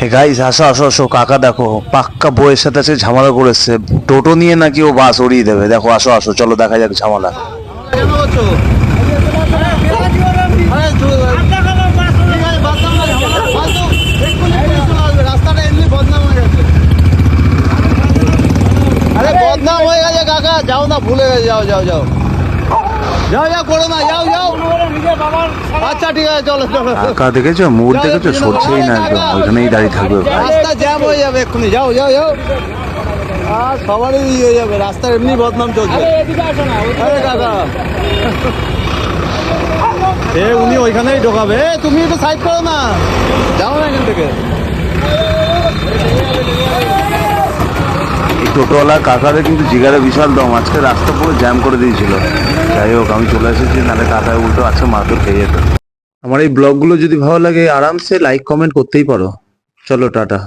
Hey guys আসো আসো আসো, কাকা দেখো, পাক্কা বইয়ের সাথে আছে ঝামেলা করেছে। টোটো নিয়ে নাকি ও বাস উড়িয়ে দেবে। দেখো, আসো আসো, চলো, দেখা যাক ঝামেলা। হয়ে গেছে, কাকা। যাও না, ভুলে গেছে, যাও যাও যাও। যাও যাও, করো না, যাও যাও। আচ্ছা ঠিক আছে চলো চলো। কাকা দেখেছ? মুড দেখেছ? সরছেই না একদম। ওইখানেই দাঁড়িয়ে থাকবে ভাই রাস্তা জ্যাম হয়ে যাবে এক্ষুনি। যাও যাও যাও। আর সবারই ই হয়ে যাবে। রাস্তার এমনি বদনাম চলছে। আরে কাকা এ উনি ওইখানেই ঢোকাবে। এ, তুমি একটু সাইড করো না। যাও না এখান থেকে। টোটোওয়ালা কাকারে কিন্তু জিগারে বিশাল দম। আজকে রাস্তা পুরো জ্যাম করে দিয়েছিল। যাই হোক, আমি চলে এসেছি, নাহলে কাকায় উল্টো আছে মারধর খেয়ে যেত। আমার এই ব্লগগুলো যদি ভালো লাগে, আরামসে লাইক কমেন্ট করতেই পারো। চলো, টাটা।